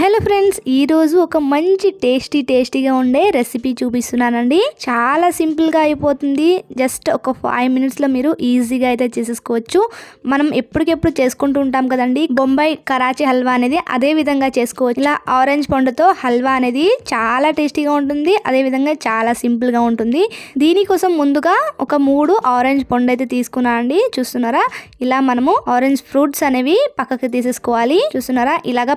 Hello friends ఈరోజు ఒక మంచి టేస్టీ టేస్టీగా ఉండే రెసిపీ చూపిస్తున్నానండి. చాలా సింపుల్గా అయిపోతుంది. జస్ట్ ఒక ఫైవ్ మినిట్స్లో మీరు ఈజీగా అయితే చేసేసుకోవచ్చు. మనం ఎప్పటికెప్పుడు చేసుకుంటూ ఉంటాం కదండి. బొంబాయి కరాచీ హల్వా అనేది అదే విధంగా చేసుకోవచ్చు. ఇలా ఆరెంజ్ పండుతో హల్వా అనేది చాలా టేస్టీగా ఉంటుంది. అదే విధంగా చాలా సింపుల్గా ఉంటుంది. దీనికోసం ముందుగా ఒక మూడు ఆరెంజ్ పండు అయితే తీసుకున్నానండి చూస్తున్నారా? ఇలా మనము ఆరెంజ్ ఫ్రూట్స్ అనేవి పక్కకి తీసేసుకోవాలి. చూస్తున్నారా? ఇలాగా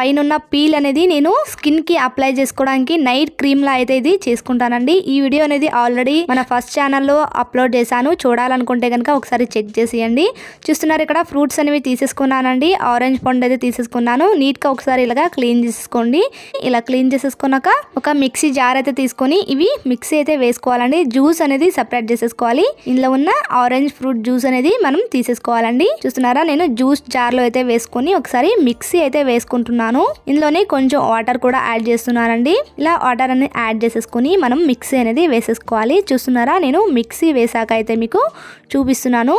పైన పీల్ అనేది నేను స్కిన్కి అప్లై చేసుకోవడానికి నైట్ క్రీమ్లా అయితే ఇది చేసుకుంటానండి. ఈ వీడియో అనేది ఆల్రెడీ మన ఫస్ట్ ఛానల్లో అప్లోడ్ చేశాను. చూడాలనుకుంటే కనుక ఒకసారి చెక్ చేసేయండి. చూస్తున్నారు ఇక్కడ ఫ్రూట్స్ అనేవి తీసేసుకున్నానండి. ఆరెంజ్ పండు అయితే తీసేసుకున్నాను. నీట్గా ఒకసారి ఇలాగా క్లీన్ చేసుకోండి ఇలా క్లీన్ చేసేసుకున్నాక ఒక మిక్సీ జార్ అయితే తీసుకొని ఇవి మిక్సీ అయితే వేసుకోవాలండి. జ్యూస్ అనేది సపరేట్ చేసేసుకోవాలి. ఇందులో ఉన్న ఆరెంజ్ ఫ్రూట్ జ్యూస్ అనేది మనం తీసేసుకోవాలండి. చూస్తున్నారా? నేను జ్యూస్ జార్లో అయితే వేసుకొని ఒకసారి మిక్సీ అయితే వేసుకుంటున్నాను. ఇందులోనే కొంచెం వాటర్ కూడా యాడ్ చేస్తున్నానండి. ఇలా వాటర్ అనేది యాడ్ చేసేసుకుని మనం మిక్సీ అనేది వేసేసుకోవాలి. చూస్తున్నారా? నేను మిక్సీ వేసాక అయితే మీకు చూపిస్తున్నాను.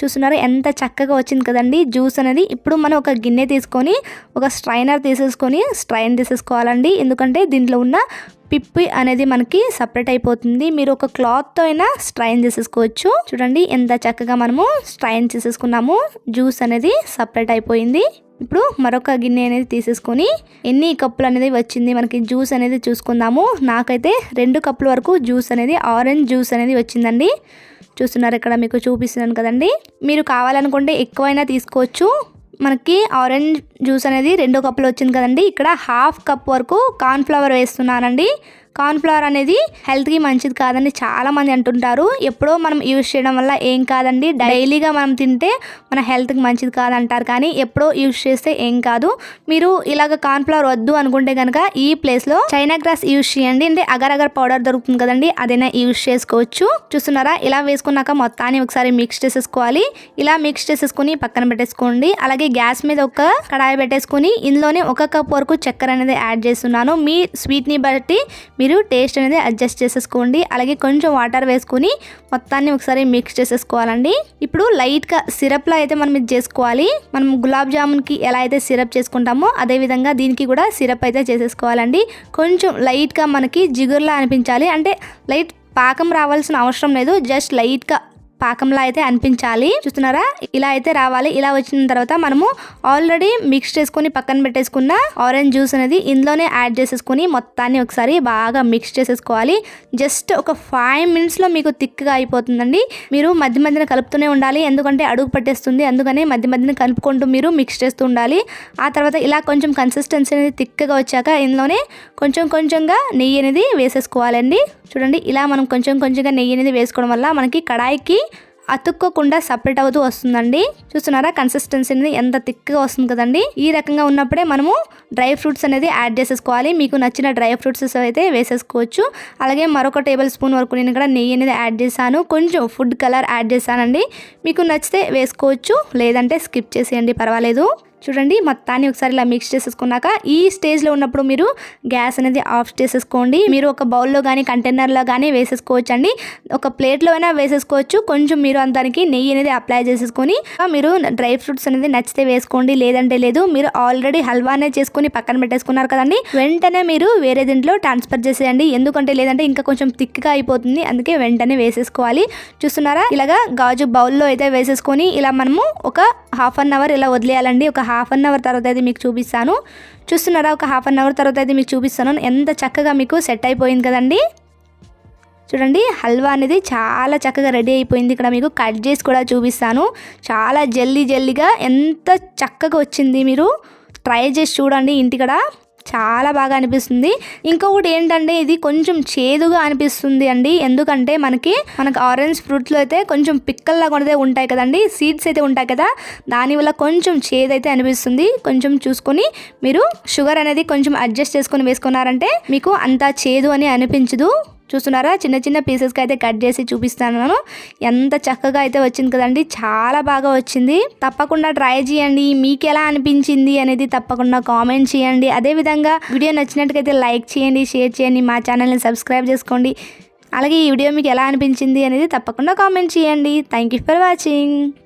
చూస్తున్నారు? ఎంత చక్కగా వచ్చింది కదండి. జ్యూస్ అనేది ఇప్పుడు మనం ఒక గిన్నె తీసుకొని ఒక స్ట్రైనర్ తీసేసుకొని స్ట్రైన్ తీసేసుకోవాలండి. ఎందుకంటే దీంట్లో ఉన్న పిప్పి అనేది మనకి సపరేట్ అయిపోతుంది. మీరు ఒక క్లాత్తో అయినా స్ట్రైన్ చేసేసుకోవచ్చు చూడండి ఎంత చక్కగా మనము స్ట్రైన్ చేసేసుకున్నాము జ్యూస్ అనేది సపరేట్ అయిపోయింది. ఇప్పుడు మరొక గిన్నె అనేది తీసేసుకొని ఎన్ని కప్పులు అనేది వచ్చింది మనకి జ్యూస్ అనేది చూసుకుందాము. నాకైతే రెండు కప్పుల వరకు జ్యూస్ అనేది ఆరెంజ్ జ్యూస్ అనేది వచ్చిందండి. చూస్తున్నారు. ఇక్కడ మీకు చూపిస్తున్నాను కదండి. మీరు కావాలనుకుంటే ఎక్కువైనా తీసుకోవచ్చు. మనకి ఆరెంజ్ జ్యూస్ అనేది రెండు కప్పులు వచ్చింది కదండి. ఇక్కడ హాఫ్ కప్ వరకు కార్న్ఫ్లవర్ వేస్తున్నానండి. కార్న్ఫ్లవర్ అనేది హెల్త్కి మంచిది కాదని చాలామంది అంటుంటారు. ఎప్పుడో మనం యూజ్ చేయడం వల్ల ఏం కాదండి. డైలీగా మనం తింటే మన హెల్త్కి మంచిది కాదంటారు కానీ ఎప్పుడో యూజ్ చేస్తే ఏం కాదు. మీరు ఇలాగ కార్న్ఫ్లవర్ వద్దు అనుకుంటే కనుక ఈ ప్లేస్లో చైనా గ్రాస్ యూజ్ చేయండి. అంటే అగర్ అగర్ పౌడర్ దొరుకుతుంది కదండి అదైనా యూజ్ చేసుకోవచ్చు. చూస్తున్నారా? ఇలా వేసుకున్నాక మొత్తాన్ని ఒకసారి మిక్స్ చేసేసుకోవాలి. ఇలా మిక్స్ చేసేసుకుని పక్కన పెట్టేసుకోండి. అలాగే గ్యాస్ మీద ఒక కడాయి పెట్టేసుకుని ఇందులోనే ఒక కప్ వరకు చక్కెర అనేది యాడ్ చేస్తున్నాను. మీ స్వీట్ని బట్టి మీరు టేస్ట్ అనేది అడ్జస్ట్ చేసేసుకోండి. అలాగే కొంచెం వాటర్ వేసుకుని మొత్తాన్ని ఒకసారి మిక్స్ చేసేసుకోవాలండి. ఇప్పుడు లైట్గా సిరప్లో అయితే మనం ఇది చేసుకోవాలి. మనం గులాబ్ జామున్కి ఎలా అయితే సిరప్ చేసుకుంటామో అదేవిధంగా దీనికి కూడా సిరప్ అయితే చేసేసుకోవాలండి. కొంచెం లైట్గా మనకి జిగురులా అనిపించాలి. అంటే లైట్ పాకం రావాల్సిన అవసరం లేదు. జస్ట్ లైట్గా పాకంలా అయితే అనిపించాలి. చూస్తున్నారా? ఇలా అయితే రావాలి. ఇలా వచ్చిన తర్వాత మనము ఆల్రెడీ మిక్స్ చేసుకుని పక్కన పెట్టేసుకున్న ఆరెంజ్ జ్యూస్ అనేది ఇందులోనే యాడ్ చేసేసుకుని మొత్తాన్ని ఒకసారి బాగా మిక్స్ చేసేసుకోవాలి. జస్ట్ ఒక ఫైవ్ మినిట్స్లో మీకు థిక్గా అయిపోతుందండి. మీరు మధ్య మధ్యన కలుపుతూనే ఉండాలి. ఎందుకంటే అడుగు పట్టేస్తుంది. అందుకని మధ్య మధ్యన కలుపుకుంటూ మీరు మిక్స్ చేస్తూ ఉండాలి. ఆ తర్వాత ఇలా కొంచెం కన్సిస్టెన్సీ అనేది థిక్గా వచ్చాక ఇందులోనే కొంచెం కొంచెంగా నెయ్యి అనేది వేసేసుకోవాలండి. చూడండి ఇలా మనం కొంచెం కొంచెంగా నెయ్యి అనేది వేసుకోవడం వల్ల మనకి కడాయికి అతుక్కోకుండా సపరేట్ అవుతూ వస్తుందండి. చూస్తున్నారా? కన్సిస్టెన్సీ అనేది ఎంత థిక్గా వస్తుంది కదండి. ఈ రకంగా ఉన్నప్పుడే మనము డ్రై ఫ్రూట్స్ అనేది యాడ్ చేసేసుకోవాలి. మీకు నచ్చిన డ్రై ఫ్రూట్స్ అయితే వేసేసుకోవచ్చు. అలాగే మరొక టేబుల్ స్పూన్ వరకు నేను ఇక్కడ నెయ్యి అనేది యాడ్ చేశాను. కొంచెం ఫుడ్ కలర్ యాడ్ చేశానండి. మీకు నచ్చితే వేసుకోవచ్చు. లేదంటే స్కిప్ చేసేయండి పర్వాలేదు. చూడండి మొత్తాన్ని ఒకసారి ఇలా మిక్స్ చేసేసుకున్నాక ఈ స్టేజ్లో ఉన్నప్పుడు మీరు గ్యాస్ అనేది ఆఫ్ చేసేసుకోండి. మీరు ఒక బౌల్లో కానీ కంటైనర్లో కానీ వేసేసుకోవచ్చు అండి ఒక ప్లేట్లో అయినా వేసేసుకోవచ్చు. కొంచెం మీరు దానికి నెయ్యి అనేది అప్లై చేసేసుకొని మీరు డ్రై ఫ్రూట్స్ అనేది నచ్చితే వేసుకోండి. లేదంటే లేదు మీరు ఆల్రెడీ హల్వానే చేసుకుని పక్కన పెట్టేసుకున్నారు కదండి. వెంటనే మీరు వేరే దీంట్లో ట్రాన్స్ఫర్ చేసేయండి. ఎందుకంటే లేదంటే ఇంకా కొంచెం థిక్గా అయిపోతుంది. అందుకే వెంటనే వేసేసుకోవాలి. చూస్తున్నారా? ఇలాగా గాజు బౌల్లో అయితే వేసేసుకొని ఇలా మనము ఒక హాఫ్ అన్ అవర్ ఇలా వదిలేయాలండి. ఒక హాఫ్ అన్ అవర్ తర్వాత అయితే మీకు చూపిస్తాను. చూస్తున్నారా? ఒక హాఫ్ అన్ అవర్ తర్వాత అయితే మీకు చూపిస్తాను. ఎంత చక్కగా మీకు సెట్ అయిపోయింది కదండి? చూడండి హల్వా అనేది చాలా చక్కగా రెడీ అయిపోయింది. ఇక్కడ మీకు కట్ చేసి కూడా చూపిస్తాను. చాలా జల్దీ జల్దీగా ఎంత చక్కగా వచ్చింది మీరు. ట్రై చేసి చూడండి ఇంటికడ. చాలా బాగా అనిపిస్తుంది. ఇంకొకటి ఏంటంటే ఇది కొంచెం చేదుగా అనిపిస్తుంది అండి. ఎందుకంటే మనకి మనకు ఆరెంజ్ ఫ్రూట్లో అయితే కొంచెం పిక్కల్లా కొనదే ఉంటాయి కదండి. సీడ్స్ అయితే ఉంటాయి కదా. దానివల్ల కొంచెం చేదు అయితే అనిపిస్తుంది. కొంచెం చూసుకొని మీరు షుగర్ అనేది కొంచెం అడ్జస్ట్ చేసుకొని వేసుకున్నారంటే మీకు అంత చేదు అని అనిపించదు. చూస్తున్నారా? చిన్న చిన్న పీసెస్కి అయితే కట్ చేసి చూపిస్తాను ఎంత చక్కగా అయితే వచ్చింది కదండి. చాలా బాగా వచ్చింది. తప్పకుండా ట్రై చేయండి. మీకు ఎలా అనిపించింది అనేది తప్పకుండా కామెంట్ చేయండి. అదేవిధంగా వీడియో నచ్చినట్టుకైతే లైక్ చేయండి షేర్ చేయండి మా ఛానల్ని సబ్స్క్రైబ్ చేసుకోండి. అలాగే ఈ వీడియో మీకు ఎలా అనిపించింది అనేది తప్పకుండా కామెంట్ చేయండి. Thank you for watching